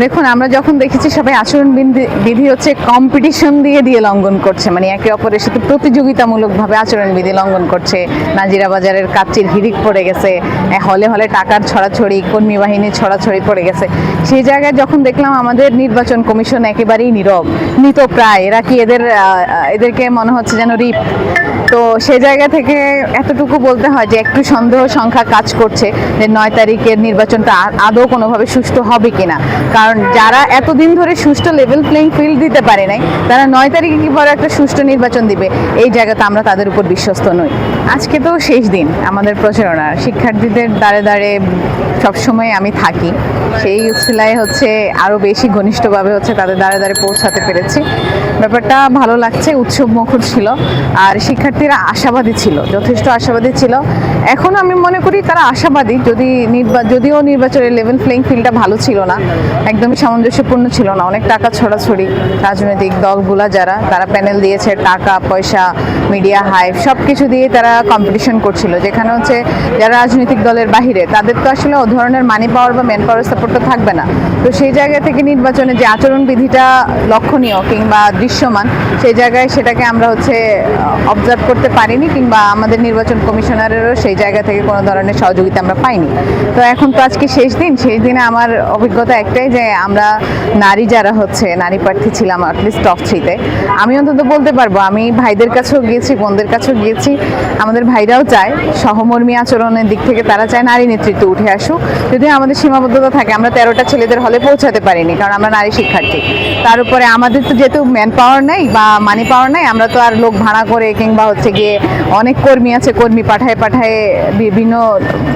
দেখুন, আমরা যখন দেখেছি সবাই আচরণ বিধি- হচ্ছে কম্পিটিশন দিয়ে দিয়ে লঙ্ঘন করছে। মানে একে অপরের সাথে প্রতিযোগিতামূলকভাবে আচরণ বিধি লঙ্ঘন করছে। নাজিরা বাজারের কাচ্চির হিরিক পড়ে গেছে। হলে হলে টাকার ছড়াছড়ি, কর্মী বাহিনীর ছড়াছড়ি পড়ে গেছে। সেই জায়গায় যখন দেখলাম আমাদের নির্বাচন কমিশন একেবারেই নীরব নিত প্রায় এরা কি এদের এদেরকে মনে হচ্ছে যেন রিপ? তো সে জায়গা থেকে এতটুকু বলতে হয় যে, একটু সন্দেহ সংখ্যা কাজ করছে যে, নয় তারিখের নির্বাচনটা আদৌ কোনোভাবে সুষ্ঠু হবে কিনা। কারণ যারা এতদিন ধরে সুষ্ঠু লেভেল প্লেইং ফিল্ড দিতে পারে নাই, তারা নয় তারিখে কি বড় একটা সুষ্ঠু নির্বাচন দিবে, এই জায়গাতে আমরা তাদের উপর বিশ্বস্ত নই। আজকে তো শেষ দিন আমাদের প্রচারণার শিক্ষার্থীদের দাঁড়ে দাঁড়ে সবসময় আমি থাকি। সেই উসিলায় হচ্ছে আরও বেশি ঘনিষ্ঠভাবে হচ্ছে তাদের দাঁড়ে দাঁড়ে পৌঁছাতে পেরেছি। ব্যাপারটা ভালো লাগছে উৎসব মুখর ছিল, আর শিক্ষার্থীরা আশাবাদী ছিল, যথেষ্ট আশাবাদী ছিল। এখন আমি মনে করি তারা আশাবাদী, যদি নির্বা যদিও নির্বাচনের লেভেল প্লেইং ফিল্ডটা ভালো ছিল না একদমই সামঞ্জস্যপূর্ণ ছিল না। অনেক টাকা ছড়াছড়ি। রাজনৈতিক দলগুলা যারা, তারা প্যানেল দিয়েছে টাকা, পয়সা মিডিয়া হাইপ সব কিছু দিয়ে তারা কম্পিটিশন করছিল। যেখানে হচ্ছে যারা রাজনৈতিক দলের বাহিরে, তাদের তো আসলে ও ধরনের মানি পাওয়ার বা ম্যান পাওয়ার সাপোর্ট তো থাকবে না। তো সেই জায়গা থেকে নির্বাচনে যে আচরণ বিধিটা লক্ষণীয় কিংবা দৃশ্যমান, সেই জায়গায় সেটাকে আমরা হচ্ছে অবজার্ভ করতে পারিনি কিংবা আমাদের নির্বাচন কমিশনারেরও সেই জায়গা থেকে কোনো ধরনের সহযোগিতা আমরা পাইনি। তো এখন তো আজকে শেষ দিন, শেষ দিনে আমার অভিজ্ঞতা একটাই যে আমরা নারী যারা হচ্ছে, নারী প্রার্থী ছিলাম অ্যাটলিস্ট টপ থ্রিতে আমি অন্তত বলতে পারব, আমি ভাইদের কাছেও গিয়েছি, বোনদের কাছেও গিয়েছি। আমাদের ভাইরাও চায়, সহমর্মী আচরণের দিক থেকে তারা চায় নারী নেতৃত্ব উঠে আসুক। যদি আমাদের সীমাবদ্ধতা থাকে, আমরা তেরোটা ছেলেদের হলে পৌঁছাতে পারিনি, কারণ আমরা নারী শিক্ষার্থী। তার উপরে আমাদের তো যেহেতু ম্যান পাওয়ার নেই বা মানি পাওয়ার নেই, আমরা তো আর লোক ভাড়া করে কিংবা হচ্ছে গিয়ে অনেক কর্মী আছে, কর্মী পাঠায় পাঠায় বিভিন্ন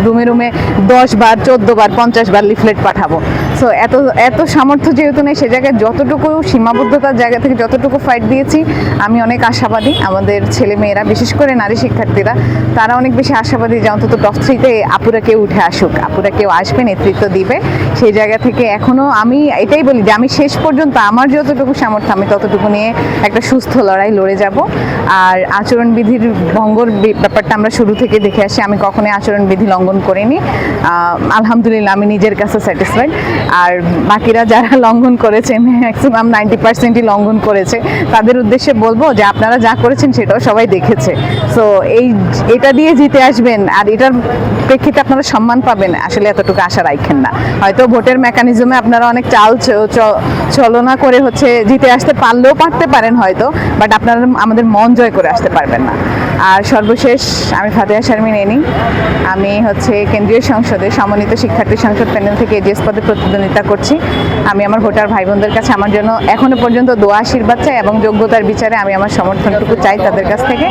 রুমে রুমে দশ বার, চোদ্দ বার, পঞ্চাশ বার লিফলেট পাঠাবো। সো এত এত সামর্থ্য যেহেতু নেই, সে জায়গায় যতটুকু সীমাবদ্ধতার জায়গা থেকে যতটুকু ফাইট দিয়েছি, আমি অনেক আশাবাদী। আমাদের ছেলে মেয়েরা, বিশেষ করে নারী শিক্ষার্থীরা, তারা অনেক বেশি আশাবাদী যে অন্তত টপ থ্রিতে আপুরা কেউ উঠে আসুক, আপুরা কেউ আসবে, নেতৃত্ব দিবে। সেই জায়গা থেকে এখনও আমি এটাই বলি যে, আমি শেষ পর্যন্ত আমার যতটুকু সামর্থ্য, আমি ততটুকু নিয়ে একটা সুস্থ লড়াই লড়ে যাব। আর আচরণবিধির ভঙ্গর ব্যাপারটা আমরা শুরু থেকে দেখে আসি। আমি কখনোই আচরণবিধি লঙ্ঘন করিনি। আলহামদুলিল্লাহ, আমি নিজের কাছে স্যাটিসফাইড আর বাকিরা যারা লঙ্ঘন করেছে ম্যাক্সিমাম নাইনটি পার্সেন্টই লঙ্ঘন করেছে, তাদের উদ্দেশ্যে বলব যে আপনারা যা করেছেন সেটাও সবাই দেখেছে। সো এই এটা দিয়ে জিতে আসবেন, আর এটার প্রেক্ষিতে আপনারা সম্মান পাবেন, আসলে এতটুকু আশা রাখেন না। হয়তো ভোটের মেকানিজমে আপনারা অনেক চাল চলনা করে হচ্ছে জিতে আসতে পারলেও পারতে পারেন হয়তো বাট আপনারা আমাদের মন জয় করে আসতে পারবেন না। আর সর্বশেষ, আমি ফাতেহা শারমিন এনি। আমি হচ্ছে কেন্দ্রীয় সংসদে সমন্বিত শিক্ষার্থী সংসদ প্যানেল থেকে এজিএস পদে প্রতিদ্বন্দ্বিতা করছি। আমি আমার ভোটার ভাই বোনদের কাছে আমার জন্য এখনও পর্যন্ত দোয়া, আশীর্বাদ চাই এবং যোগ্যতার বিচারে আমি আমার সমর্থনটুকু চাই তাদের কাছ থেকে।